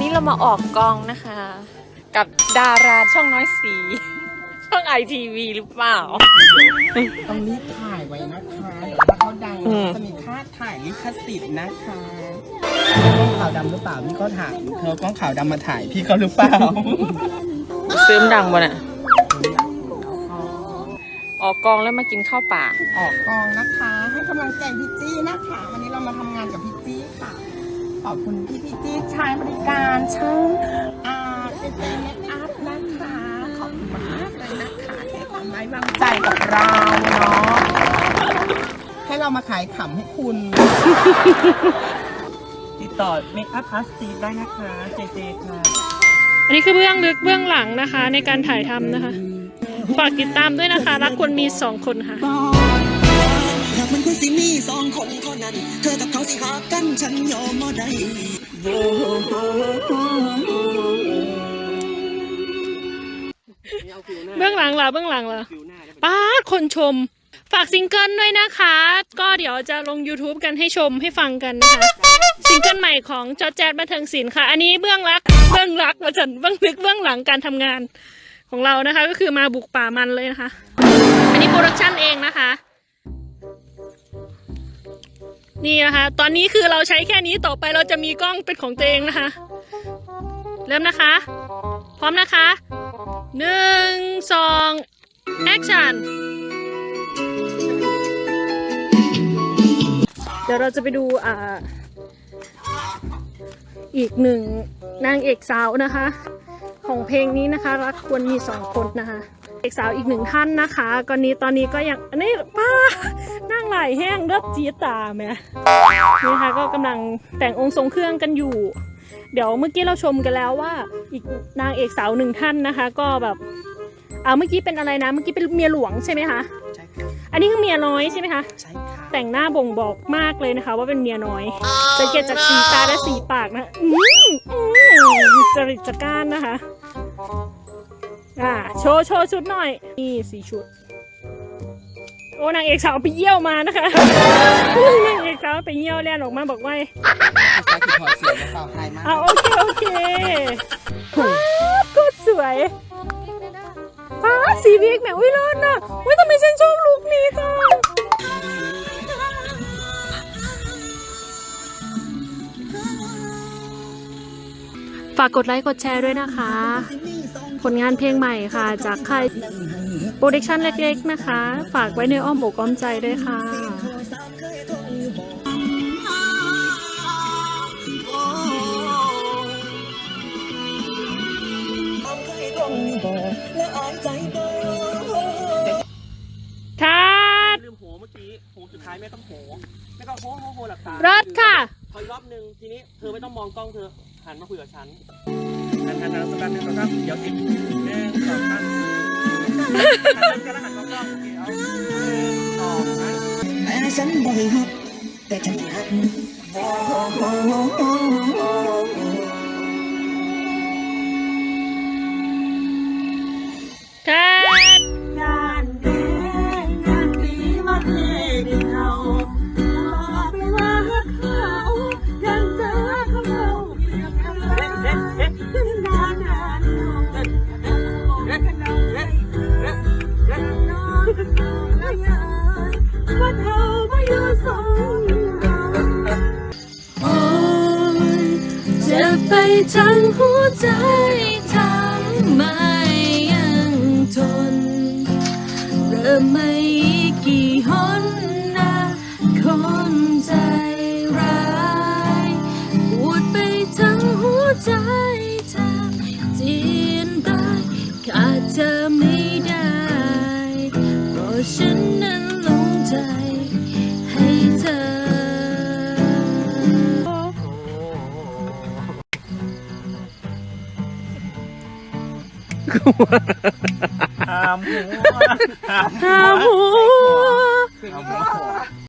นี้เรามาออกกองนะคะ กับดาราช่องน้อยสี ช่องไอทีวีหรือเปล่า ต้องรีบถ่ายไว้นะคะเดี๋ยวถ้าเขาดังอืม จะมีค่าถ่ายลิขสิทธิ์นะคะกล้องขาวดำหรือเปล่าพี่ก็ถ่ายเธอกล้องขาวดำมาถ่ายพี่เขาหรือเปล่า ซื้อมดังบ่น่ะ ออกกองแล้วมากินข้าวป่า ออกกองนะคะ ให้กำลังใจพี่จี้นะคะ วันนี้เรามาทำงานกับพี่จี้ค่ะ ขอบคุณที่พี่จี้ใช้บริการช่างอาเป็นเมคอัพนะคะขอบคุณมากเลยนะคะที่ความไว้วางใจกับเราเนาะให้เรามาขายขำให้คุณ ติดต่อเมคอัพอาร์ติสได้นะคะเจเจค่ะอันนี้คือเบื้องลึกเบื้องหลังนะคะ ในการถ่ายทำนะคะ ฝากติดตามด้วยนะคะ รักควรมีสองคนค่ะ หากมันควรสิมีสองคนเท่านั้น เธอกับเขาสิหากันฉันยอมบ่ได้เบื้องหลังเหรอเบื้องหลังเหรอป้าดคนชม ฝากซิงเกิลด้วยนะคะ ก็เดี๋ยวจะลง YouTube กันให้ชมให้ฟังกันนะคะ ซิงเกิลใหม่ของจอแจดบันเทิงศิลป์ค่ะ อันนี้เบื้องลักเบื้องลักมาจันเบื้องลึกเบื้องหลังการทำงานของเรานะคะ ก็คือมาบุกป่ามันเลยนะคะ อันนี้โปรดักชั่นเองนะคะ นี่นะคะ ตอนนี้คือเราใช้แค่นี้ต่อไปเราจะมีกล้องเป็นของตัวเองนะคะ เริ่มนะคะ พร้อมนะคะหนึ่งสองแอคชั่นเดี๋ยวเราจะไปดูอ่า อีกหนึ่งนางเอกสาวนะคะ ของเพลงนี้นะคะ รักควรมีสองคนนะคะเอกสาวอีกหนึ่งท่านนะคะก่อนนี้ตอนนี้ก็ยังอันนี้ป้านั่งไหลแห้งเลือดจีดตาแม่นี่นะคะก็กำลังแต่งองค์ทรงเครื่องกันอยู่ เดี๋ยวเมื่อกี้เราชมกันแล้วว่า อีกนางเอกสาวหนึ่งท่านนะคะ ก็แบบเอาเมื่อกี้เป็นอะไรนะ เมื่อกี้เป็นเมียหลวงใช่ไหมคะ นนี้คือเมียน้อยใช่ไหมคะ ใช่ค่ะ แต่งหน้าบ่งบอกมากเลยนะคะ ว่าเป็นเมียน้อยสังเกตจากสีตาและสีปากนะอืมอืมจริตจักร้านนะคะ อ่า โชว์โชว์ชุดหน่อย นี่สีชุด โอ้นางเอกสาวไปเยี่ยวมานะคะ นางเอกสาวไปเยี่ยวแล่นออกมาบอกว่าอาซาคิถอดเสียงสาวไทยมากเอาโอเคโอเคก็สวยป้าด สีวิกแหมอุ้ยร้อนอะอุ้ยทำไมฉันชอบลุคนี้จังฝากกดไลค์กดแชร์ด้วยนะคะ ผลงานเพลงใหม่ค่ะ จากค่ายโปรดักชันเล็กๆนะคะ ฝากไว้ในอ้อมอกอ้อมใจด้วยค่ะ คัดลืมโหเมื่อกี้โหสุดท้ายไม่ต้องโหไม่ต้องโหโหโหหลักตารถค่ะขออีกรอบหนึ่งทีนี้เธอไม่ต้องมองกล้องเธอหันมาคุยกับฉันหันหันหันสักแป๊บหนึงสองสามเดี๋ยวติดหนึ่งสองสามหันกันแล้วหันมองกล้องโอเคเอาหนึ่งสองนะแต่ฉันบ่ได้ฮักแต่ฉันสิฮัก ทั้งหัวใจทำไมยังทน เริ่มไม่กี่หนนะคนใจร้ายปวดไปทั้งหัวใจแทบจีนตายขาดเธอไม่ได้เพราะฉัน หามหัวหามหาหัวหัว